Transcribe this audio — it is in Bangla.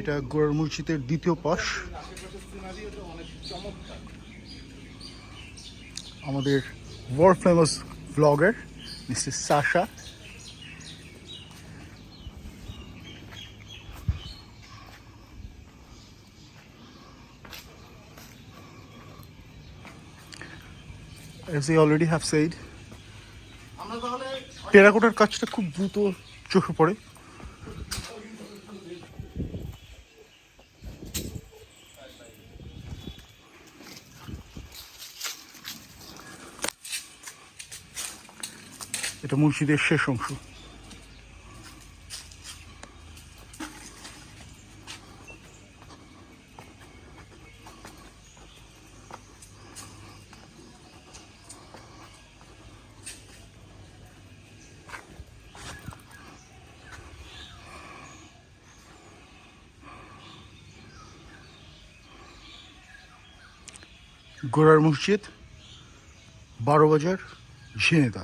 এটা গোড়ার মসজিদের দ্বিতীয় পাশ। আমাদের world famous blogger mister Sasha As I already have said, টেরাকোটার কাজটা খুব দ্রুত চোখে পড়ে। এটা মসজিদের শেষ অংশ। গোড়ার মসজিদ বারো বাজার ঝিনেদা